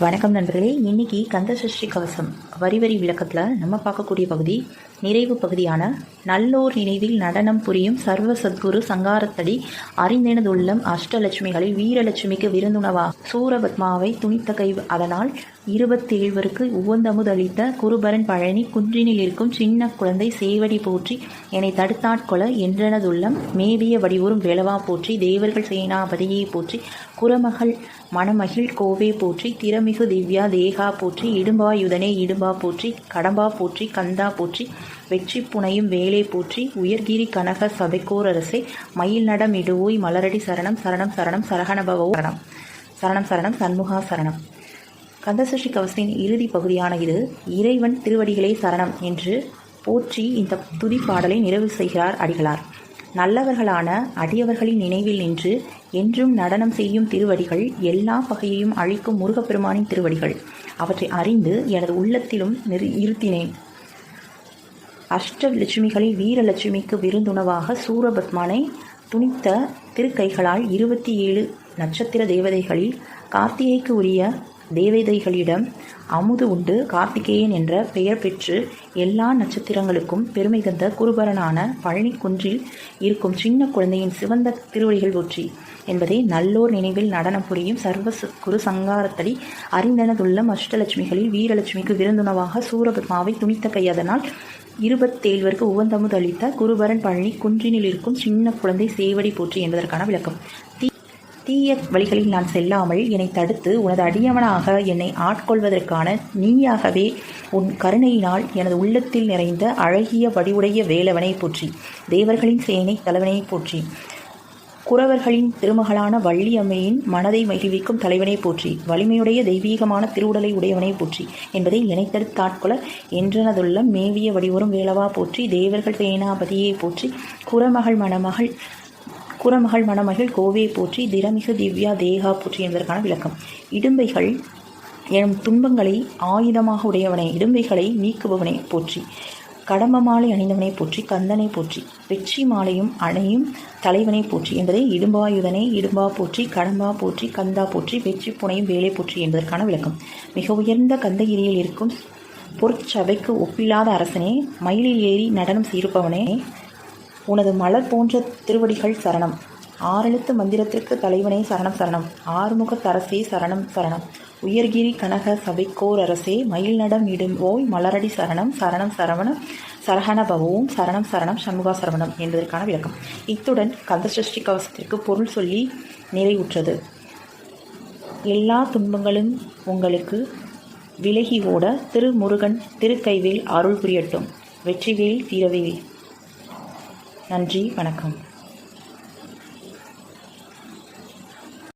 வணக்கம் நண்பர்களே. இன்னைக்கு கந்த சஷ்டி கவசம் வரி வரி விளக்கத்தில் நம்ம பார்க்கக்கூடிய பகுதி நிறைவு பகுதியான நல்லோர் நினைவில் நடனம் புரியும் சர்வ சத்குரு சங்காரத்தடி அறிந்தெனதுள்ளம் அஷ்டலட்சுமிகளை வீரலட்சுமிக்கு விருந்துணவா. சூரபத்மாவை துணித்த கை அதனால் இருபத்தேழ்வருக்கு உவந்தமுதளித்த குருபரன் பழனி குன்றினில் இருக்கும் சின்ன குழந்தை சேவடி போற்றி என்னை தடுத்தாட்கொல என்றனதுள்ளம். மேவிய வடிவூரும் வேளவா போற்றி தேவர்கள் சேனாபதியை போற்றி புறமகள் மணமகிழ் கோவே போற்றி திறமிகு திவ்யா தேகா போற்றி இடும்பாயுதனே இடும்பா போற்றி கடம்பா போற்றி கந்தா போற்றி வெற்றி புனையும் வேலை போற்றி உயர்கிரி கனக சபைக்கோர் அரசே மயில் நடம் இடுவோய் மலரடி சரணம் சரணம் சரணம் சரகணபவோ சரணம். சரணம் சரணம் சண்முகா சரணம். கந்தசஷ்டி கவசத்தின் இறுதி பகுதியான இது இறைவன் திருவடிகளே சரணம் என்று போற்றி இந்த துதி பாடலை நிறைவு செய்கிறார் அடிகளார். நல்லவர்களான அடியவர்களின் நினைவில் நின்று என்றும் நடனம் செய்யும் திருவடிகள் எல்லா பகையையும் அழிக்கும் முருகப்பெருமானின் திருவடிகள். அவற்றை அறிந்து எனது உள்ளத்திலும் நிறு இருத்தினேன். அஷ்டலட்சுமிகளில் வீரலட்சுமிக்கு விருந்துணவாக சூரபத்மானை துணித்த திருக்கைகளால் இருபத்தி ஏழு நட்சத்திர தேவதைகளில் கார்த்திகைக்கு உரிய தேவதைகளிடம் அமுது உண்டு. கார்த்திகேயன் என்ற பெயர் பெற்று எல்லா நட்சத்திரங்களுக்கும் பெருமை தந்த குருபரனான பழனி குன்றில் இருக்கும் சின்ன குழந்தையின் சிவந்த திருவடிகள் போற்றி என்பதை நல்லோர் நினைவில் நடனம் புரியும் சர்வ குரு சங்காரத்தடி அறிந்தனதுள்ளம் அஷ்டலட்சுமிகளில் வீரலட்சுமிக்கு விருந்துணவாக சூரபத்மாவை துணித்த கையதனால் இருபத்தேழ்வருக்கு உவந்தமுது அளித்த குருபரன் பழனி குன்றினில் இருக்கும் சின்ன குழந்தை சேவடி போற்றி என்பதற்கான விளக்கம். தீ தீய வழிகளில் நான் செல்லாமல் என்னை தடுத்து உனது அடியவனாக என்னை ஆட்கொள்வதற்கான நீயாகவே உன் கருணையினால் எனது உள்ளத்தில் நிறைந்த அழகிய வடிவுடைய வேலவனை போற்றி. தேவர்களின் சேனை தலைவனை போற்றி. குறவர்களின் திருமகளான வள்ளியம்மையின் மனதை மகிழ்விக்கும் தலைவனை போற்றி. வலிமையுடைய தெய்வீகமான திருவுடலை உடையவனை போற்றி. என்பதை இணைத்தெடுத்தாட்கொள்ள என்றனதுள்ள மேவிய வடிவரும் வேளவா போற்றி. தேவர்கள் சேனாபதியை போற்றி. குறமகள் மணமகள் குரமகள் மணமகள் கோவையை போற்றி திறமிகு திவ்யா தேகா போற்றி என்பதற்கான விளக்கம். இடும்பைகள் எனும் துன்பங்களை ஆயுதமாக உடையவனை இடும்பைகளை நீக்குபவனை போற்றி கடம்ப மாலை அணிந்தவனை போற்றி கந்தனை போற்றி வெற்றி மாலையும் அணையும் தலைவனை போற்றி என்பதை இடும்பாயுதனை இடும்பா போற்றி கடம்பா போற்றி கந்தா போற்றி வெற்றி புனையும் வேலை போற்றி என்பதற்கான விளக்கம். மிக உயர்ந்த கந்தகிரியில் இருக்கும் பொற்சபைக்கு ஒப்பில்லாத அரசனே மயிலில் ஏறி நடனம் செய்திருப்பவனே உனது மலர் போன்ற திருவடிகள் சரணம். ஆறெழுத்து மந்திரத்திற்கு தலைவனே சரணம் சரணம். ஆறுமுகத்தரசே சரணம் சரணம். உயர்கிரி கனக சபைக்கோர் அரசே மயில் நடம் ஓய் மலரடி சரணம் சரணம் சரவணம் சரகண பவவும் சரணம் சரணம் சண்முகா சரவணம் என்பதற்கான விளக்கம். இத்துடன் கந்தசஷ்டி கவசத்திற்கு பொருள் சொல்லி நிறைவுற்றது. எல்லா துன்பங்களும் உங்களுக்கு விலகி ஓட திருமுருகன் திருக்கைவேல் அருள் புரியட்டும். வெற்றிவேல் தீரவேல் நன்றி வணக்கம்.